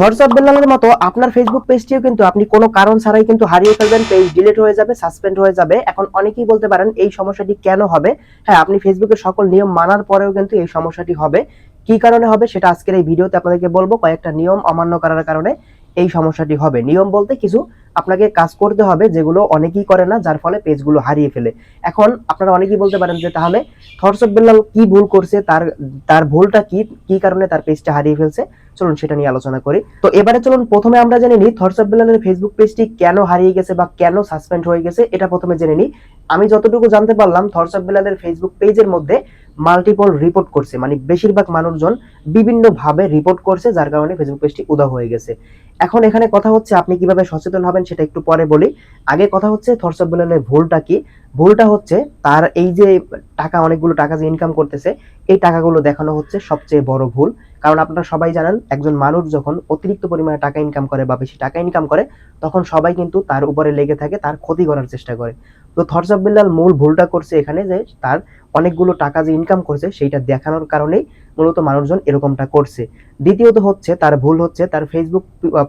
WhatsApp বেলালের মতো আপনার ফেসবুক পেজটিও কিন্তু আপনি কোনো কারণ ছাড়াই কিন্তু হারিয়ে ফেলবেন পেজ ডিলিট হয়ে যাবে সাসপেন্ড হয়ে যাবে। এখন অনেকেই বলতে পারেন, এই সমস্যাটি কেন হবে? হ্যাঁ আপনি ফেসবুকের সকল নিয়ম মানার পরেও কিন্তু এই সমস্যাটি হবে। কি কারণে হবে সেটা আজকের এই ভিডিওতে আপনাদেরকে বলব। কয়েকটা নিয়ম অমান্য করার কারণে এই সমস্যাটি হবে। নিয়ম বলতে কিছু আপনাকে কাজ করতে হবে যেগুলো অনেকেই করে না, যার ফলে পেজগুলো হারিয়ে ফেলে। এখন আপনারা অনেকেই বলতে পারেন যে, তাহলে থরসব বেল্লাল কি ভুল করছে? তার তার ভুলটা কি? কি কারণে তার পেজটা হারিয়ে ফেলছে? চলুন সেটা নিয়ে আলোচনা করি। তো এবারে চলুন, প্রথমে আমরা জেনে নিই থরসব বেলালের ফেসবুক পেজটি কেন হারিয়ে গেছে বা কেন সাসপেন্ড হয়ে গেছে, এটা প্রথমে জেনে নিই। আমি যতটুকু জানতে পারলাম থরসব বেলালের ফেসবুক পেজের মধ্যে মাল্টিপল রিপোর্ট করছে মানে বেশিরভাগ মানুষজন বিভিন্ন ভাবে রিপোর্ট করছে, যার কারণে ফেসবুক পেজটি উদা হয়ে গেছে। এখন এখানে কথা হচ্ছে, আপনি কীভাবে সচেতন হবেন সেটা একটু পরে বলি। আগে কথা হচ্ছে থরসব বেল্লালের ভুলটা কি? ভুলটা হচ্ছে, তার এই যে টাকা, অনেকগুলো টাকা যে ইনকাম করতেছে, এই টাকাগুলো দেখানো হচ্ছে সবচেয়ে বড় ভুল। কারণ আপনারা সবাই জানেন, একজন মানুষ যখন অতিরিক্ত পরিমাণে টাকা ইনকাম করে বা বেশি টাকা ইনকাম করে, তখন সবাই কিন্তু তার উপরে লেগে থাকে, তার ক্ষতি করার চেষ্টা করে। তো থরসব বিল্লাল মূল ভুলটা করছে এখানে যে তার অনেকগুলো টাকা যে ইনকাম করছে সেইটা দেখানোর কারণেই মূলত মানুষজন এরকমটা করছে। দ্বিতীয়ত হচ্ছে তার ভুল হচ্ছে তার ফেসবুক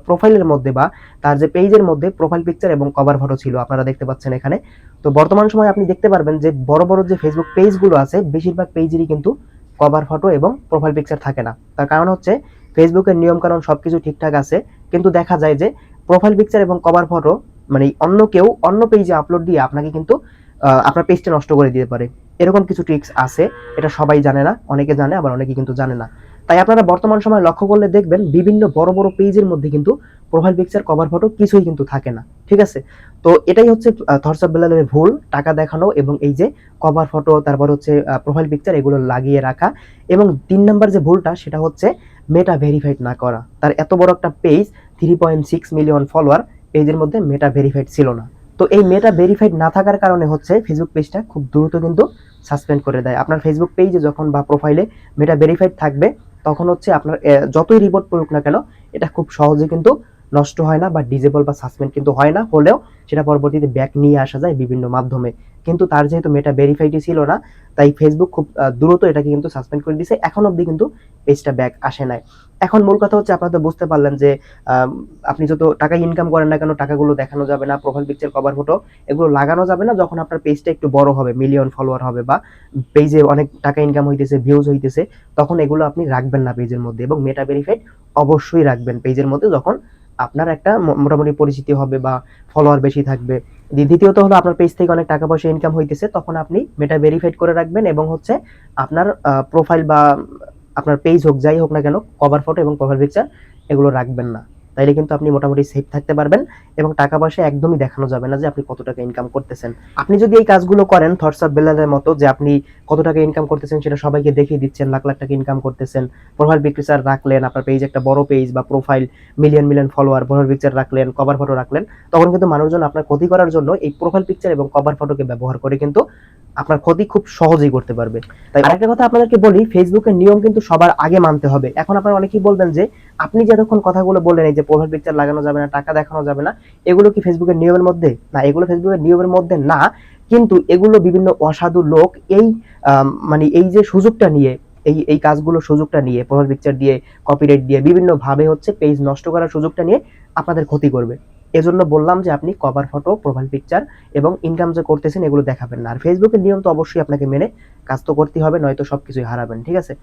প্রোফাইলের মধ্যে বা তার যে পেজের মধ্যে প্রোফাইল পিকচার এবং কভার ফটো ছিল, আপনারা দেখতে পাচ্ছেন এখানে। তো বর্তমান সময়ে আপনি দেখতে পারবেন যে বড় বড় যে ফেসবুক পেজগুলো আছে, বেশিরভাগ পেজেরই কিন্তু কভার ফটো এবং প্রোফাইল পিকচার থাকে না। তার কারণ হচ্ছে ফেসবুকের নিয়ম কারণ সবকিছু ঠিকঠাক আছে, কিন্তু দেখা যায় যে প্রোফাইল পিকচার এবং কভার ফটো মানে অন্য কেউ অন্য পেজে আপলোড দিয়ে আপনাকে কিন্তু আপনার পেজটা নষ্ট করে দিতে পারে। এরকম কিছু ট্রিক্স আছে, এটা সবাই জানে না, অনেকে জানে, আবার অনেকে কিন্তু জানে না। তাই আপনারা বর্তমান সময় লক্ষ্য করলে দেখবেন, বিভিন্ন বড় বড় পেজের মধ্যে কিন্তু প্রোফাইল পিকচার কভার ফটো কিছুই কিন্তু থাকে না, ঠিক আছে? তো এটাই হচ্ছে থরসাব বেলালের ভুল, টাকা দেখানো এবং এই যে কভার ফটো তারপর হচ্ছে প্রোফাইল পিকচার এগুলো লাগিয়ে রাখা এবং তিন নাম্বার যে ভুলটা, সেটা হচ্ছে মেটা ভেরিফাইড না করা। তার এত বড় একটা page three point six million follower পেজের মধ্যে মেটা ভেরিফাইড ছিল না। তো এই মেটা ভেরিফাইড না থাকার কারণে হচ্ছে ফেসবুক পেজটা খুব দ্রুত কিন্তু সাসপেন্ড করে দেয়। আপনার ফেসবুক পেজে যখন বা প্রোফাইলে মেটা ভেরিফাইড থাকবে, তখন হচ্ছে আপনার যতই রিপোর্ট পড়ুক না কেন, এটা খুব সহজে কিন্তু নষ্ট হয় না বা ডিজেবল বা সাসপেন্ড কিন্তু হয় না, হলেও সেটা পরবর্তীতে ব্যাক নিয়ে আসা যায় বিভিন্ন মাধ্যমে। কিন্তু তার যেহেতু মেটা ভেরিফাইডই ছিল না, তাই ফেসবুক খুব দ্রুত এটাকে কিন্তু সাসপেন্ড করে দিয়েছে এখন অবধি কিন্তু পেজটা ব্যাক আসে নাই। এখন মূল কথা হচ্ছে আপনারা তো বুঝতে পারলেন যে আপনি যত টাকা ইনকাম করেন না কেন, টাকাগুলো দেখানো যাবে না প্রোফাইল পিকচার কভার ফটো এগুলো লাগানো যাবে না যখন আপনার পেজটা একটু বড় হবে মিলিয়ন ফলোয়ার হবে বা পেজে অনেক টাকা ইনকাম হইতেছে ভিউজ হইতেছে, তখন এগুলো আপনি রাখবেন না পেজের মধ্যে এবং মেটা ভেরিফাইড অবশ্যই রাখবেন পেজের মধ্যে যখন আপনার একটা মোটামুটি পরিচিতি হবে বা ফলোয়ার বেশি থাকবে। দ্বিতীয়ত হলো আপনার পেজ থেকে অনেক টাকা পয়সা ইনকাম হইতেছে, তখন আপনি মেটা ভেরিফাইড করে রাখবেন এবং হচ্ছে আপনার প্রোফাইল বা আপনার পেজ হোক, যাই হোক না কেন কভার ফটো এবং কভার পিকচার এগুলো রাখবেন না। তাইলে কিন্তু আপনি মোটামুটি সেফ থাকতে পারবেন এবং টাকা পয়সা একদমই দেখানো যাবে না যে আপনি কত টাকা ইনকাম করতেছেন। আপনি যদি এই কাজগুলো করেন থটস অফ বেলালের মতো, যে আপনি কত টাকা ইনকাম করতেছেন সেটা সবাইকে দেখিয়ে দিচ্ছেন, লাখ লাখ টাকা ইনকাম করতেছেন প্রোফাইল পিকচার রাখলেন, আপনার পেজ একটা বড় পেজ বা profile million million follower profile picture রাখলেন কভার ফটো রাখলেন, তখন কিন্তু মানুষজন আপনার ক্ষতি করার জন্য এই প্রোফাইল পিকচার এবং কভার ফটোকে ব্যবহার করে কিন্তু আপনার ক্ষতি খুব সহজেই করতে পারবে। তাই আরেকটা কথা আপনাদেরকে বলি ফেসবুকের নিয়ম কিন্তু সবার আগে মানতে হবে। এখন আপনারা অনেকেই বলবেন যে, আপনি যে এতক্ষণ কথাগুলো বললেন, এই যে প্রোফাইল পিকচার লাগানো যাবে না, টাকা দেখানো যাবে না, এগুলো কি ফেসবুকের নিয়মের মধ্যে? না, এগুলো ফেসবুকের নিয়মের মধ্যে না, কিন্তু এগুলো বিভিন্ন অসাধু লোক এই মানে এই যে সুযোগটা নিয়ে, এই এই কাজগুলো সুযোগটা নিয়ে প্রোফাইল পিকচার দিয়ে কপিরাইট দিয়ে বিভিন্ন ভাবে হচ্ছে পেজ নষ্ট করার সুযোগটা নিয়ে আপনাদের ক্ষতি করবে। এজন্য বললাম যে আপনি কভার ফটো প্রোফাইল পিকচার এবং ইনকাম যে করতেছেন এগুলো দেখাবেন না। আর ফেসবুকের নিয়ম তো অবশ্যই আপনাকে মেনে কাজ তো করতে হবে, নয়তো সবকিছুই হারাবেন, ঠিক আছে?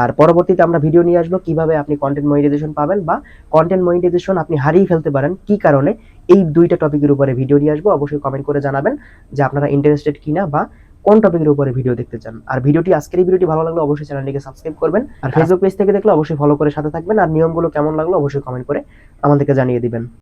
আর পরবর্তীতে আমরা ভিডিও নিয়ে আসব, কীভাবে আপনি কন্টেন্ট মনিটাইজেশন পাবেন বা কন্টেন্ট মনিটাইজেশন আপনি হারিয়ে ফেলতে পারেন, কি কারণে? এই দুইটা টপিকের উপরে ভিডিও নিয়ে আসব, অবশ্যই কমেন্ট করে জানাবেন যে আপনারা ইন্টারেস্টেড কিনা বা কোন টপিকের উপরে ভিডিও দেখতে চান। আর ভিডিওটি, আজকের এই ভিডিওটি ভালো লাগলে অবশ্যই চ্যানেলটিকে সাবস্ক্রাইব করবেন, আর ফেসবুক পেজ থেকে দেখলে অবশ্যই ফলো করে সাথে থাকবেন, আর নিয়মগুলো কেমন লাগল অবশ্যই কমেন্ট করে আমাদেরকে জানিয়ে দিবেন।